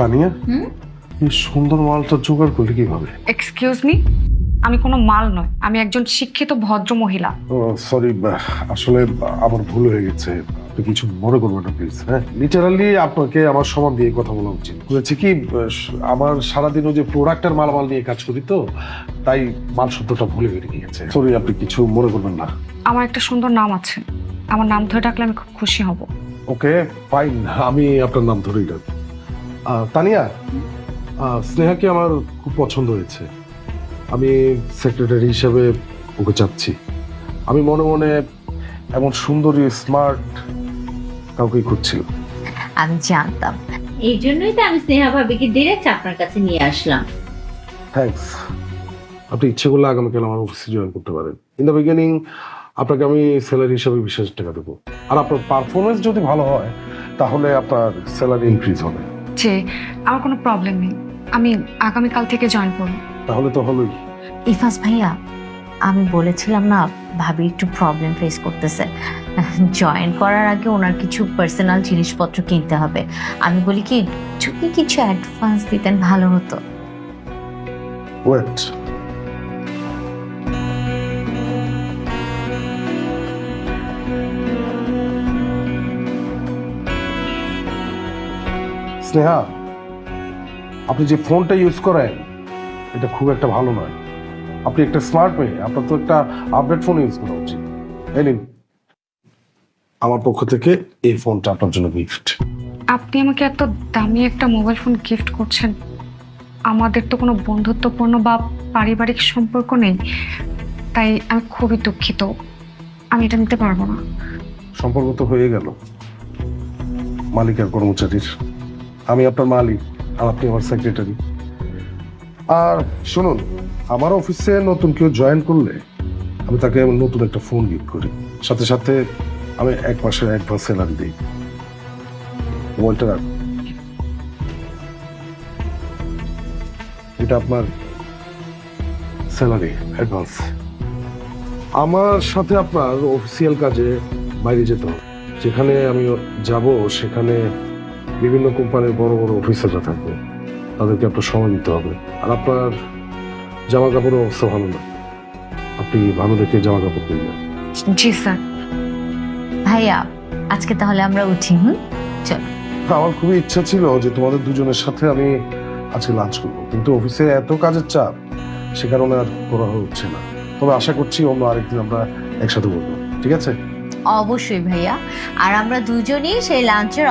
তানিয়া এই সুন্দর মালটা জোগাড় করলে কীভাবে? এক্সকিউজ মি আমি কোনো মাল নয় আমি একজন শিক্ষিত ভদ্র মহিলা। সরি আসলে আমার ভুল হয়ে গেছে। আপনি কিছু মনে করবেন না প্লিজ হ্যাঁ? লিটারালি আপনাকে আমার সমান দিয়ে কথা বলা উচিত। হয়েছে কি আমার সারাদিন ওই যে প্রোডাক্টের মালামাল নিয়ে কাজ করি তো তাই মাল শব্দটা ভুলে বেরিয়ে গিয়েছে। সরি আপনি কিছু মনে করবেন না। আমার একটা সুন্দর নাম আছে। আমার নাম ধরে ডাকলে আমি খুব খুশি হব। ওকে ফাইন আমি আপনার নাম ধরেই ডাক আহ, তানিয়া স্নেহাকে আমার খুব পছন্দ হয়েছে। আমি সেক্রেটারি হিসেবে ওকে চাচ্ছি। আমি মনে মনে এমন সুন্দরী স্মার্ট কাউকেই খুঁজছিলাম। আমি জানতাম। এই জন্যই তো আমি স্নেহা ভাবিকে ডিরেক্ট আপনার কাছে নিয়ে আসলাম। থ্যাঙ্কস আপনি ইচ্ছে করলে আগামীকাল আমার অফিসে জয়েন করতে পারেন। ইন দ্য বিগিনিং আপনাকে আমি স্যালারি হিসেবে বিশেষ টাকা দেবো। আর আপনার পারফরমেন্স যদি ভালো হয় তাহলে আপনার স্যালারি ইনক্রিজ হবে। যে আমার কোনো প্রবলেম নেই। আমি আগামীকাল থেকে জয়েন করব। তাহলে তো হলোই। ইফাস ভাইয়া আমি বলেছিলাম না ভাবি একটু প্রবলেম ফেস করতেছে। জয়েন করার আগে ওনার কিছু পার্সোনাল জিনিসপত্র কিনতে হবে। আমি বলি কি যদি কিছু অ্যাডভান্স দিতেন ভালো হতো। ওয়েট স্নেহা আপনি যে ফোনটা ইউজ করেন এটা খুব একটা ভালো নয়। আপনি একটা স্মার্ট মেয়ে আপনার তো একটা আপডেট ফোন ইউজ করা উচিত। এই নিন আমার পক্ষ থেকে এই ফোনটা আপনার জন্য গিফট আপনি আমাকে এত দামি একটা মোবাইল ফোন গিফট করছেন। আমাদের তো কোনো বন্ধুত্বপূর্ণ বা পারিবারিক সম্পর্ক নেই। তাই আমি খুবই দুঃখিত। আমি এটা নিতে পারব না। সম্পর্ক তো হয়ে গেল মালিক আর কর্মচারীর। আমি আপনার মালিক আর আপনি আমার সেক্রেটারি আর শুনুন, আমার অফিসে নতুন কেউ জয়েন করলে আমি তাকে নতুন একটা ফোন গিফট করি। সাথে সাথে আমি এক মাসের অ্যাডভান্স স্যালারি দিই। মোবাইলটা এটা আপনার স্যালারি অ্যাডভান্স আমার সাথে আপনার অফিসিয়াল কাজে বাইরে যেতে যেখানে আমি যাব, সেখানে বিভিন্ন কোম্পানির বড় বড় অফিসাররা থাকবে। তাদেরকে আপনার সময় দিতে হবে। আর আপনার জামা কাপড়ের অবস্থা ভালো না। আপনি ভালো দেখে জামা কাপড় কিনবেন। জি স্যার। ভাইয়া আজকে তাহলে আমরা উঠি হুম? চল। আমার খুবই ইচ্ছা ছিল যে তোমাদের দুজনের সাথে আমি আজকে লাঞ্চ করব। কিন্তু অফিসে এত কাজের চাপ সে কারণে আর করা হচ্ছে না। তবে আশা করছি অন্য আরেকদিন আমরা একসাথে বলব ঠিক আছে? অবশ্যই ভাইয়া। আর আমরা দুজনেই সেই লাঞ্চের